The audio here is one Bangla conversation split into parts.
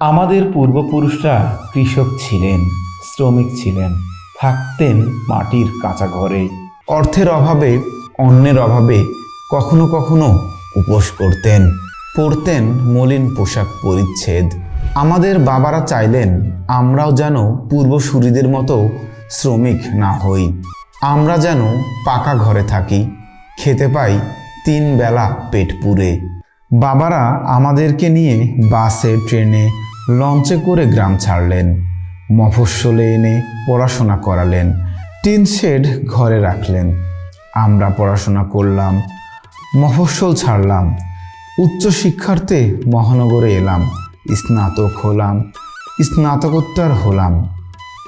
আমাদের পূর্বপুরুষরা কৃষক ছিলেন, শ্রমিক ছিলেন, থাকতেন মাটির কাঁচা ঘরে। অর্থের অভাবে অন্যের অভাবে কখনো কখনো উপোস করতেন পরতেন মলিন পোশাক পরিচ্ছেদ। আমাদের বাবারা চাইলেন আমরাও যেন পূর্বসূরিদের মতো শ্রমিক না হই। আমরা যেন পাকা ঘরে থাকি, খেতে পাই তিন বেলা পেট পুরে বাবারা আমাদেরকে নিয়ে বাসে, ট্রেনে লঞ্চে করে গ্রাম ছাড়লেন। মফস্বলে এনে পড়াশোনা করালেন। টিন শেড ঘরে রাখলেন। আমরা পড়াশোনা করলাম, মফস্বল ছাড়লাম। উচ্চ শিক্ষার্থে মহানগরে এলাম। স্নাতক হলাম, স্নাতকোত্তর হলাম।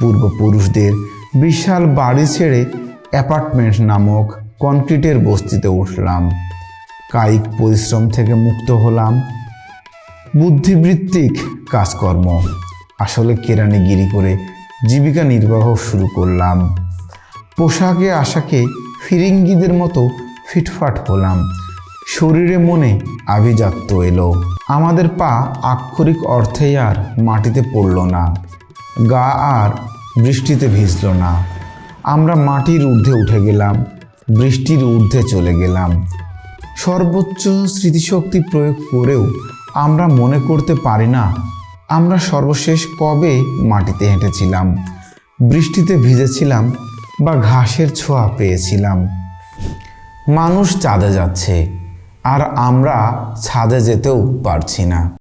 পূর্বপুরুষদের বিশাল বাড়ি ছেড়ে অ্যাপার্টমেন্ট নামক কনক্রিটের বস্তিতে উঠলাম। কায়িক পরিশ্রম থেকে মুক্ত হলাম। বুদ্ধিবৃত্তিক কাজকর্ম। আসলে কেরানিগিরি করে জীবিকা নির্বাহ শুরু করলাম। পোশাকে আশাকে ফিরিঙ্গিদের মতো ফিটফাট হলাম। শরীরে মনে আভিজাত্য এলো। আমাদের পা আক্ষরিক অর্থেই আর মাটিতে পড়ল না। গা আর বৃষ্টিতে ভিজল না। আমরা মাটির ঊর্ধ্বে উঠে গেলাম। বৃষ্টির ঊর্ধ্বে চলে গেলাম। সর্বোচ্চ স্মৃতিশক্তি প্রয়োগ করেও আমরা মনে করতে পারি না। আমরা সর্বশেষ কবে মাটিতে হেঁটেছিলাম? বৃষ্টিতে ভিজেছিলাম বা ঘাসের ছোঁয়া পেয়েছিলাম। মানুষ চাঁদে যাচ্ছে, আর আমরা ছাদে যেতেও পারছি না।